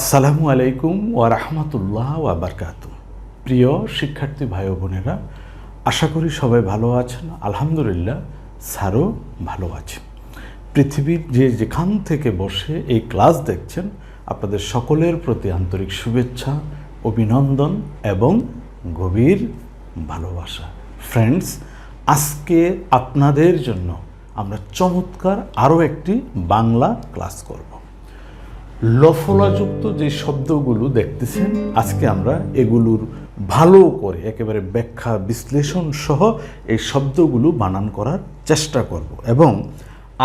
আসসালামু আলাইকুম ওয়া রাহমাতুল্লাহ ওয়া বারকাতু প্রিয় শিক্ষার্থী ভাই বোনেরা, আশা করি সবাই ভালো আছেন। আলহামদুলিল্লাহ, স্যারও ভালো আছে পৃথিবীর যে যেখান থেকে বসে এই ক্লাস দেখছেন, আপনাদের সকলের প্রতি আন্তরিক শুভেচ্ছা, অভিনন্দন এবং গভীর ভালোবাসা। ফ্রেন্ডস আজকে আপনাদের জন্য আমরা চমৎকার আরও একটি বাংলা ক্লাস করব। লফলাযুক্ত যে শব্দগুলো দেখতেছেন, আজকে আমরা এগুলোর ভালো করে, একেবারে ব্যাখ্যা বিশ্লেষণ সহ এই শব্দগুলো বানান করার চেষ্টা করব। এবং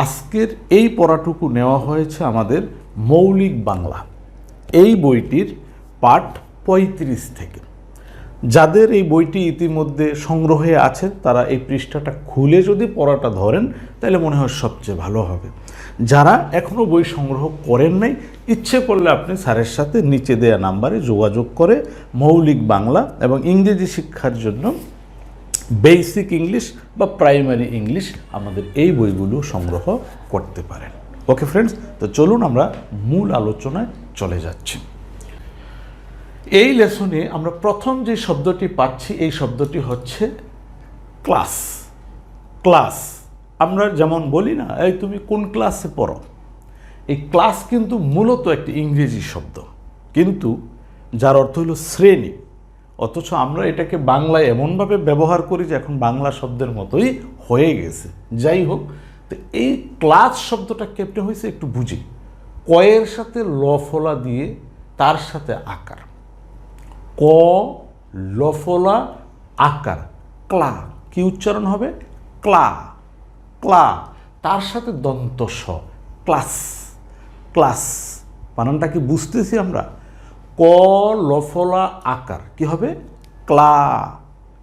আজকের এই পড়াটুকু নেওয়া হয়েছে আমাদের মৌলিক বাংলা, এই বইটির পাঠ পঁয়ত্রিশ থেকে। যাদের এই বইটি ইতিমধ্যে সংগ্রহে আছে তারা এই পৃষ্ঠাটা খুলে যদি পড়াটা ধরেন, তাহলে মনে হয় সবচেয়ে ভালো হবে। যারা এখনও বই সংগ্রহ করেন নাই, ইচ্ছে করলে আপনি স্যারের সাথে নিচে দেয়া নাম্বারে যোগাযোগ করে মৌলিক বাংলা এবং ইংরেজি শিক্ষার জন্য বেসিক ইংলিশ বা প্রাইমারি ইংলিশ আমাদের এই বইগুলো সংগ্রহ করতে পারেন। ওকে ফ্রেন্ডস তো চলুন আমরা মূল আলোচনায় চলে যাচ্ছি। এই লেসনে আমরা প্রথম যে শব্দটি পাচ্ছি, এই শব্দটি হচ্ছে ক্লাস ক্লাস আমরা যেমন বলি না, এই তুমি কোন ক্লাসে পড়ো? এই ক্লাস কিন্তু মূলত একটি ইংরেজি শব্দ। কিন্তু যার অর্থ হলো শ্রেণি। অথচ আমরা এটাকে বাংলায় এমনভাবে ব্যবহার করি যে এখন বাংলা শব্দের মতোই হয়ে গেছে। যাই হোক, তো এই ক্লাস শব্দটা কেমনে হয়েছে একটু বুঝি। কয়ের সাথে লফলা দিয়ে তার সাথে আকার। ক লফলা আকার। ক্লা, কি উচ্চারণ হবে? ক্লা। ক্লা, তার সাথে দন্ত স, ক্লাস ক্লাস। বানানটা কি বুঝতেছি আমরা? ক লফলা আকার। কি হবে? ক্লা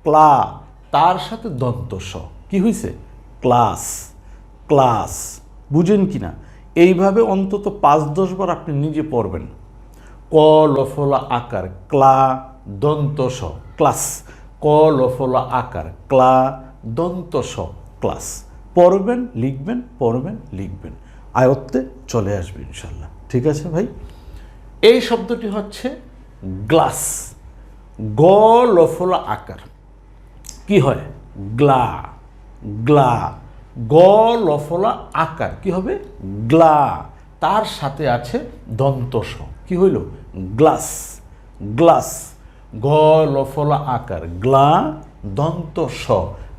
ক্লা। তার সাথে দন্ত স। কি হয়েছে ক্লাস ক্লাস। বুঝেন কি না এইভাবে অন্তত পাঁচ, দশ বার আপনি নিজে পড়বেন। ক লফলা আকার। ক্লা, দন্ত স, ক্লাস। ক লফলা আকার। ক্লা, দন্ত স, ক্লাস। পড়বেন, লিখবেন পড়বেন, লিখবেন। আয়ত্তে চলে আসবে ইনশাল্লাহ। ঠিক আছে ভাই? এই শব্দটি হচ্ছে গ্লাস। গ লফলা আকার। কি হয়? গ্লা। গ্লা। গ লফলা আকার। কি হবে? গ্লা। তার সাথে আছে দন্তস। কি হইল? গ্লাস। গ্লাস। গ লফলা আকার। গ্লা দন্ত স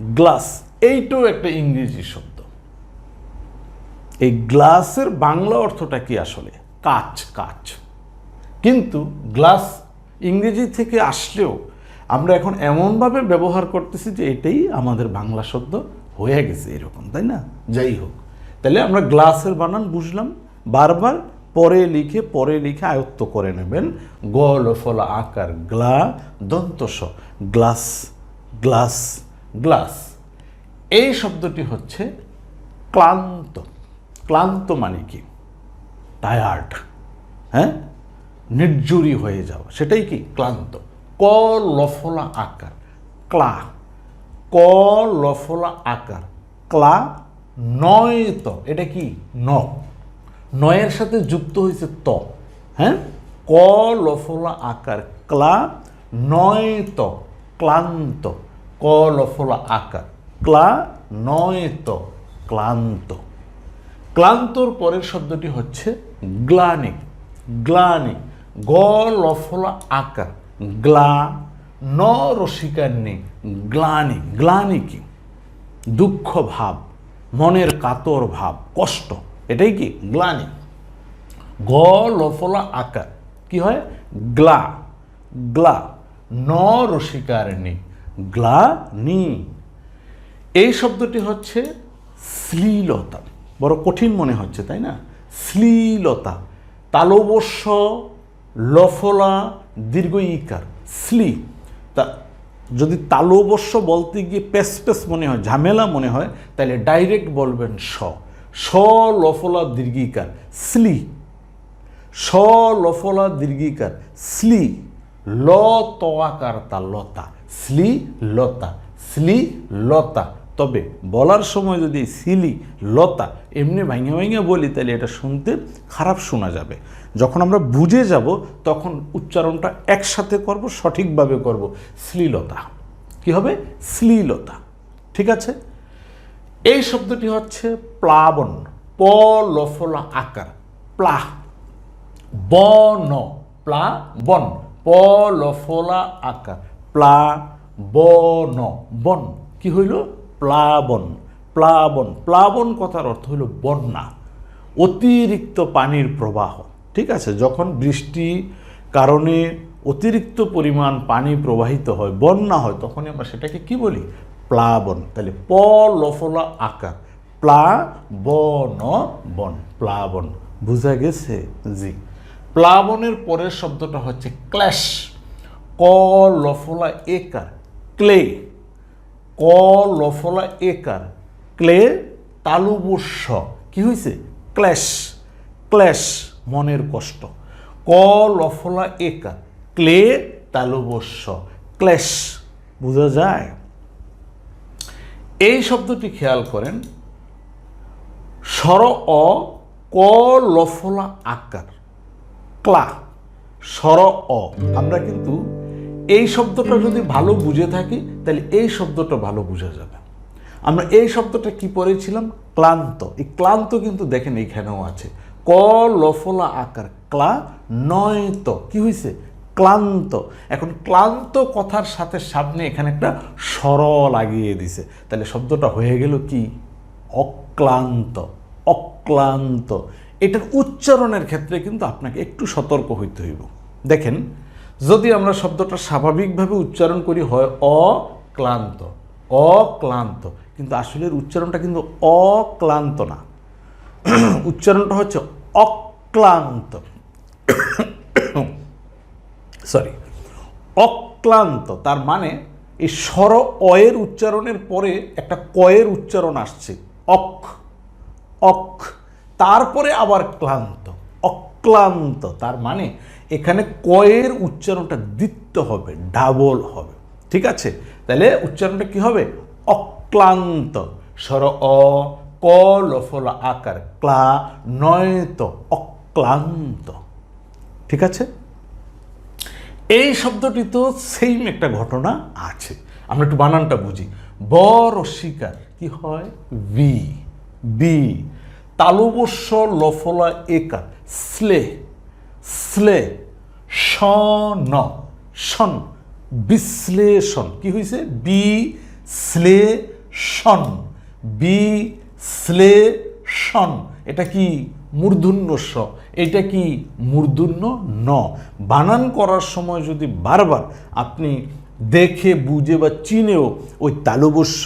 গ্লাস। এইটাও একটা ইংরেজি শব্দ। এই গ্লাসের বাংলা অর্থটা কি আসলে? কাচ কাচ। কিন্তু গ্লাস ইংরেজি থেকে আসলেও আমরা এখন এমনভাবে ব্যবহার করতেছি যে এটাই আমাদের বাংলা শব্দ হয়ে গেছে এরকম, তাই না? যাই হোক, তাহলে আমরা গ্লাসের বানান বুঝলাম, বারবার পরে লিখে পরে লিখে আয়ত্ত করে নেবেন। গল, ফল, আকার, গ্লা দন্তস গ্লাস গ্লাস গ্লাস। এই শব্দটি হচ্ছে ক্লান্ত। ক্লান্ত মানে কি? টায়ার্ড হ্যাঁ? নির্জুরি হয়ে যাওয়া। সেটাই কি? ক্লান্ত। ক লফলা আকার। ক্লা। ক লফলা আকার। ক্লা নয় ত এটা কি? ন। নয়ের সাথে যুক্ত হয়েছে ত। হ্যাঁ? ক লফলা আকার। ক্লা নয় ত ক্লান্ত। ক লফলা আকার। ক্লা নয়ত ক্লান্ত। ক্লান্তর পরের শব্দটি হচ্ছে গ্লানি। গ্লানি গ লফলা আকার। গ্লা ন রসিকার নেই গ্লানি গ্লানি কি? দুঃখ ভাব, মনের কাতর ভাব, কষ্ট। এটাই কি? গ্লানি। গ লফলা আকার। কি হয়? গ্লা। গ্লা ন রসিকার নেই গ্লা নি এই শব্দটি হচ্ছে শ্লীলতা। বড় কঠিন মনে হচ্ছে, তাই না? শ্লীলতা। তালবস্য, লফলা দীর্ঘ ইকার স্লি তা যদি তালবস্য বলতে গিয়ে পেস পেস মনে হয়, ঝামেলা মনে হয়, তাহলে ডাইরেক্ট বলবেন স। স, লফলা দীর্ঘিকার স্লি স, লফলা দীর্ঘিকার স্লি ল তয়াকার তা লতা স্লি লতা। স্লি লতা তবে বলার সময় যদি সিলি, লতা এমনি ভাঙে ভাঙে বলি, তাহলে এটা শুনতে খারাপ শোনা যাবে। যখন আমরা বুঝে যাব, তখন উচ্চারণটা একসাথে করব, সঠিকভাবে করব। শ্লীলতা। কি হবে? শ্লীলতা। ঠিক আছে? এই শব্দটি হচ্ছে প্লাবন প লফলা আকার। প্লা। বন। প্লা, বন। প লফলা আকার। প্লা, বন। বন। কি হইল? প্লাবন প্লাবন প্লাবন কথার অর্থ হলো বন্যা, অতিরিক্ত পানির প্রবাহ। ঠিক আছে? যখন বৃষ্টি কারণে অতিরিক্ত পরিমাণ পানি প্রবাহিত হয়, বন্যা হয়, তখনই আমরা সেটাকে কি বলি? প্লাবন। তাহলে প লফলা আকার। প্লা বন বন, প্লাবন। বুঝা গেছে? জি। প্লাবনের পরের শব্দটা হচ্ছে ক্ল্যাশ। ক লফলা একার, ক্লে। ক লফলা একার ক্লে, তালুবস্য। কি হয়েছে ক্ল্যাশ ক্ল্যাশ মনের কষ্ট। ক লফলা একার ক্লে, তালুবস্য। ক্ল্যাশ বোঝা যায়? এই শব্দটি খেয়াল করেন। স্বর অ, ক লফলা আকার ক্লা। স্বর অ। আমরা কিন্তু এই শব্দটা যদি ভালো বুঝে থাকি, তাহলে এই শব্দটা ভালো বোঝা যাবে। আমরা এই শব্দটা কি পড়েছিলাম? ক্লান্ত। এই ক্লান্ত কিন্তু দেখেন এইখানেও আছে। ক লফলা আকার। ক্লা, নয়ত। কি হয়েছে ক্লান্ত। এখন ক্লান্ত কথার সাথে সামনে এখানে একটা স্বর লাগিয়ে দিছে। তাহলে শব্দটা হয়ে গেল কি? অক্লান্ত। অক্লান্ত। এটার উচ্চারণের ক্ষেত্রে কিন্তু আপনাকে একটু সতর্ক হইতে হইব। দেখেন যদি আমরা শব্দটা স্বাভাবিকভাবে উচ্চারণ করি হয় অক্লান্ত অক্লান্ত। কিন্তু আসলে উচ্চারণটা কিন্তু অক্লান্ত না। উচ্চারণটা হচ্ছে অক্লান্ত। সরি অক্লান্ত, তার মানে এই স্বর অয়ের উচ্চারণের পরে একটা কয়ের উচ্চারণ আসছে। অক অক। তারপরে আবার ক্লান্ত, অক্লান্ত। তার মানে এখানে কয়ের উচ্চারণটা দ্বিত্ব হবে, ডাবল হবে। ঠিক আছে? তাহলে উচ্চারণটা কি হবে? অক্লান্ত। স্বর অ, ক লফল আকার। ক্লা, নয়ত অক্লান্ত। ঠিক আছে? এই শব্দটি তো সেইম একটা ঘটনা আছে। আমরা একটু বানানটা বুঝি। বড় শিকার কি। হয়? বি বি তালুবস্য লফলা একা স্লে স্লে সন সন বিশ্লেষণ। কি হয়েছে বি স্লে সন বি স্লে সন এটা কি মূর্ধন্য স? এটা কি মূর্ধন্য ন? বানান করার সময় যদি বারবার আপনি দেখে, বুঝে বা চিনেও ওই তালুবস্য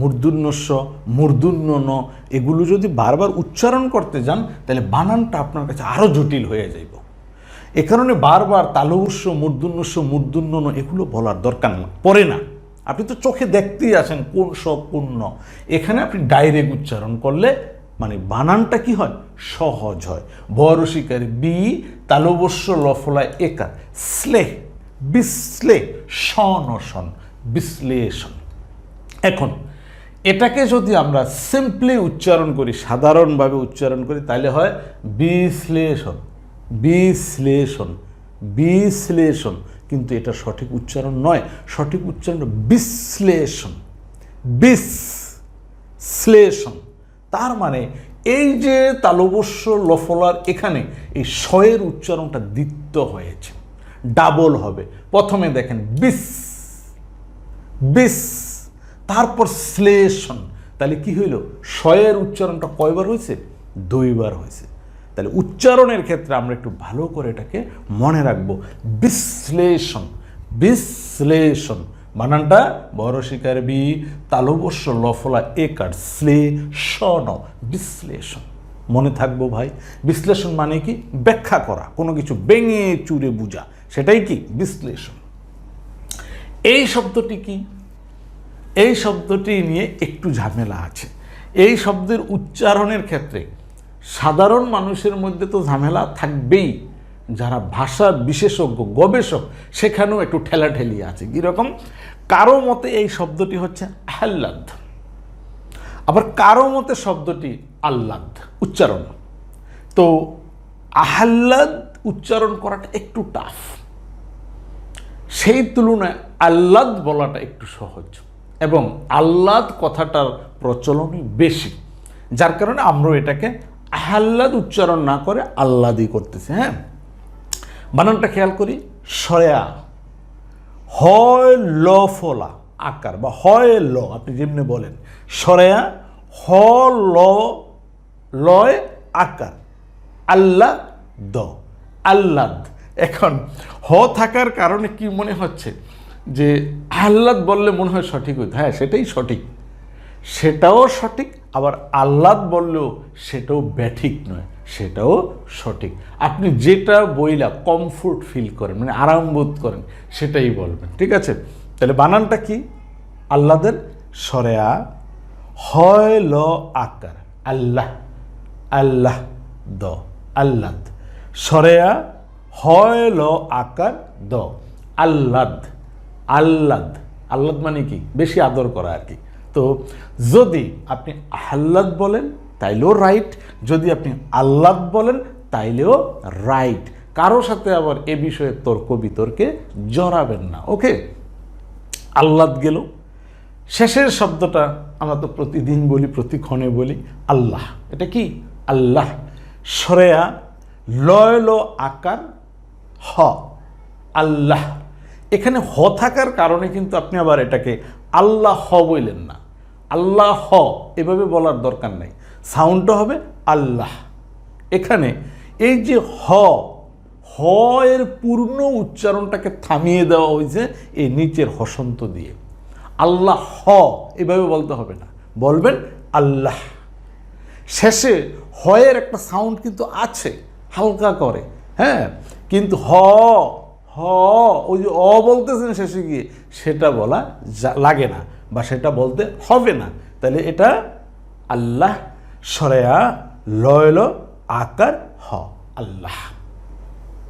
মূর্ধন্যস্য মূর্ধন্য ন, এগুলো যদি বারবার উচ্চারণ করতে যান, তাহলে বানানটা আপনার কাছে আরও জটিল হয়ে যাইব। এ কারণে বারবার তালুবস্য মূর্ধন্যস্য মূর্ধন্য এগুলো বলার দরকার না, পড়ে না। আপনি তো চোখে দেখতেই আছেন কোন সব এখানে আপনি ডাইরেক্ট উচ্চারণ করলে মানে বানানটা কি হয়? সহজ হয়। বরশিকার বি, তালবস্য লফলায় একা, স্লে বিশ্লেষণ বিশ্লেষণ। এখন, এটাকে যদি আমরা সিম্পলি উচ্চারণ করি, সাধারণভাবে উচ্চারণ করি, তাহলে হয় বিশ্লেষণ। বিশ্লেষণ বিশ্লেষণ। কিন্তু এটা সঠিক উচ্চারণ নয়, সঠিক উচ্চারণ বিশ্লেষণ বিশ্লেষণ। তার মানে এই যে তালবস্য লফলার এখানে এই শয়ের উচ্চারণটা দ্বিত্ব হয়েছে, ডাবল হবে। প্রথমে দেখেন বিস বিস, তারপর শ্লেষণ। তাহলে কি হইল? শয়ের উচ্চারণটা কয়বার হয়েছে? দুইবার হয়েছে। তাহলে উচ্চারণের ক্ষেত্রে আমরা একটু ভালো করে এটাকে মনে রাখব। বিশ্লেষণ বিশ্লেষণ। বানানটা বড় শিকার বি, তালবস্য লফলা একার শ্লেষণ, বিশ্লেষণ। মনে থাকব ভাই। বিশ্লেষণ মানে কি? ব্যাখ্যা করা, কোনো কিছু বেঙে চুরে বুঝা। সেটাই কি? বিশ্লেষণ। এই শব্দটি কি? এই শব্দটি নিয়ে একটু ঝামেলা আছে। এই শব্দের উচ্চারণের ক্ষেত্রে সাধারণ মানুষের মধ্যে তো ঝামেলা থাকবেই। যারা ভাষা বিশেষজ্ঞ, গবেষক, সেখানেও একটু ঠেলাঠেলি আছে। কীরকম? কারও মতে এই শব্দটি হচ্ছে আহ্লাদ। আবার কারও মতে শব্দটি আহ্লাদ, উচ্চারণ। তো আহ্লাদ উচ্চারণ করাটা একটু টাফ সেই তুলনায় আহ্লাদ বলাটা একটু সহজ। এবং আহ্লাদ কথাটার প্রচলনই বেশি। যার কারণে আমরা এটাকে আহ্লাদ উচ্চারণ না করে আহ্লাদি করতেছে হ্যাঁ? বানানটা খেয়াল করি, সয়া, হয় ল ফলা আকার বা হয় ল, আপনি যেমনি বলেন সরেয়া হ ল লয় আকার আল্লাহ দ, আল্লাদ। এখন, হ থাকার কারণে কি মনে হচ্ছে? যে আহ্লাদ বললে মনে হয় সঠিক হইতো হ্যাঁ সেটাই সঠিক। সেটাও সঠিক আবার আহ্লাদ বললেও সেটাও ব্যাঠিক নয়, সেটাও সঠিক। আপনি যেটা বইলা কমফোর্ট ফিল করেন মানে আরাম বোধ করেন, সেটাই বলবেন, ঠিক আছে? তাহলে বানানটা কি? আল্লাদের সরেয়া, হয় ল আকার, আল্লাহ আল্লাহ দ আল্লাদ সরেয়া, হয় ল আকার, দ আল্লাদ আল্লাদ আল্লাদ মানে কি? বেশি আদর করা আর কি। তো যদি আপনি আহ্লাদ বলেন, তাইলেও রাইট যদি আপনি আহ্লাদ বলেন, তাইলেও রাইট কারও সাথে আবার এ বিষয়ে তর্ক বিতর্কে জড়াবেন না ওকে আহ্লাদ গেল। শেষের শব্দটা আমরা তো প্রতিদিন বলি, প্রতিক্ষণে বলি, আল্লাহ। এটা কি? আল্লাহ। সরেয়া লয় ল আকার, হ। আল্লাহ। এখানে হ থাকার কারণে কিন্তু আপনি আবার এটাকে আল্লাহ হ বললেন না। আল্লাহ হ, এভাবে বলার দরকার নাই। সাউন্ডটা হবে আল্লাহ। এখানে এই যে হ হ এর পূর্ণ উচ্চারণটাকে থামিয়ে দেওয়া হয়েছে এই নিচের হসন্ত দিয়ে। আল্লাহ হ, এভাবে বলতে হবে না। বলবেন আল্লাহ। শেষে হয়ের একটা সাউন্ড কিন্তু আছে, হালকা করে। হ্যাঁ? কিন্তু হ হ ওই যে অ বলতেছেন শেষে গিয়ে, সেটা বলা লাগে না বা সেটা বলতে হবে না। তাহলে এটা আল্লাহ সরেয়া লয়ল আকার হ, আল্লাহ।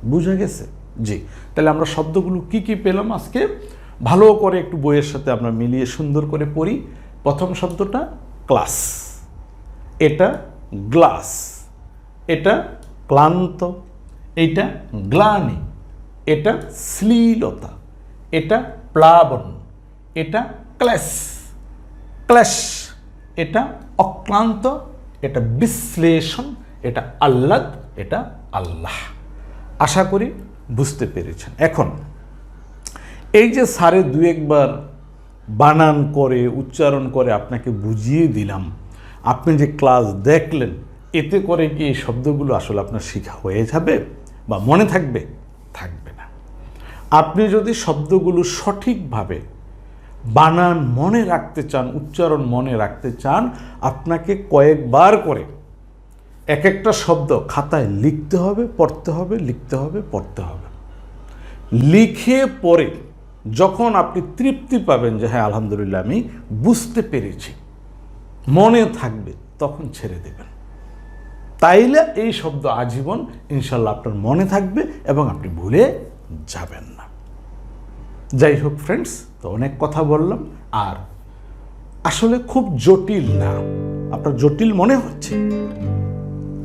বুঝা গেছে? জি। তাহলে আমরা শব্দগুলো কি কি পেলাম আজকে? ভালো করে একটু বইয়ের সাথে আমরা মিলিয়ে সুন্দর করে পড়ি। প্রথম শব্দটা ক্লাস। এটা গ্লাস। এটা ক্লান্ত। এটা গ্লানি। এটা শ্লীলতা, এটা প্লাবন, এটা ক্লাস ক্লাস এটা অক্লান্ত, এটা বিশ্লেষণ, এটা আহ্লাদ, এটা আল্লাহ। আশা করি বুঝতে পেরেছেন। এখন, এই যে স্যারে দু একবার বানান করে, উচ্চারণ করে আপনাকে বুঝিয়ে দিলাম, আপনি যে ক্লাস দেখলেন, এতে করে কি এই শব্দগুলো আসলে আপনার শেখা হয়ে যাবে বা মনে থাকবে? থাকবে। আপনি যদি শব্দগুলো সঠিকভাবে বানান মনে রাখতে চান, উচ্চারণ মনে রাখতে চান, আপনাকে কয়েকবার করে এক একটা শব্দ খাতায় লিখতে হবে, পড়তে হবে, লিখতে হবে, পড়তে হবে। লিখে পড়ে যখন আপনি তৃপ্তি পাবেন যে হ্যাঁ আলহামদুলিল্লাহ, আমি বুঝতে পেরেছি, মনে থাকবে, তখন ছেড়ে দেবেন। তাইলে এই শব্দ আজীবন ইনশাল্লাহ আপনার মনে থাকবে এবং আপনি ভুলে যাবেন যাই হোক ফ্রেন্ডস তো অনেক কথা বললাম। আর আসলে খুব জটিল না। আপনার জটিল মনে হচ্ছে?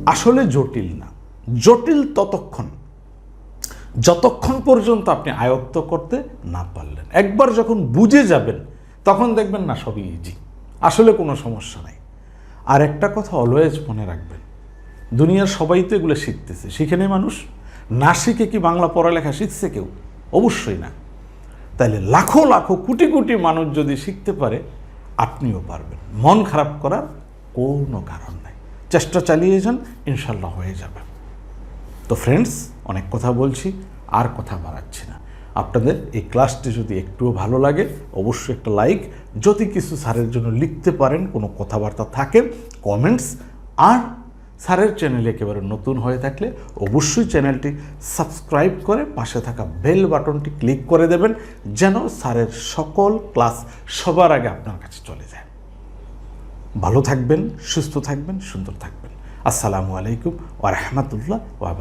আসলে জটিল না। জটিল ততক্ষণ। যতক্ষণ পর্যন্ত আপনি আয়ত্ত করতে না পারলেন। একবার যখন বুঝে যাবেন, তখন দেখবেন না সবই ইজি আসলে কোনো সমস্যা নাই। আর একটা কথা অলওয়েজ মনে রাখবেন, দুনিয়ার সবাই তো এগুলো শিখতেছে। শিখে নেই মানুষ? না শিখে কি বাংলা পড়ালেখা শিখছে কেউ? অবশ্যই না। তাইলে লাখো লাখো কোটি কোটি মানুষ যদি শিখতে পারে, আপনিও পারবেন। মন খারাপ করার কোনো কারণ নাই। চেষ্টা চালিয়ে যান ইনশাল্লাহ হয়ে যাবে। তো ফ্রেন্ডস অনেক কথা বলছি, আর কথা বাড়াচ্ছি না। আপনাদের এই ক্লাসটি যদি একটুও ভালো লাগে, অবশ্যই একটা লাইক যদি কিছু স্যারের জন্য লিখতে পারেন, কোনো কথাবার্তা থাকে কমেন্টস আর স্যারের চ্যানেলে একেবারে নতুন হয়ে থাকলে অবশ্যই চ্যানেলটি সাবস্ক্রাইব করে পাশে থাকা বেল বাটনটি ক্লিক করে দেবেন যেন স্যারের সকল ক্লাস সবার আগে আপনার কাছে চলে যায়। ভালো থাকবেন, সুস্থ থাকবেন, সুন্দর থাকবেন। আসসালামু আলাইকুম ওয়া রাহমাতুল্লাহ ওয়া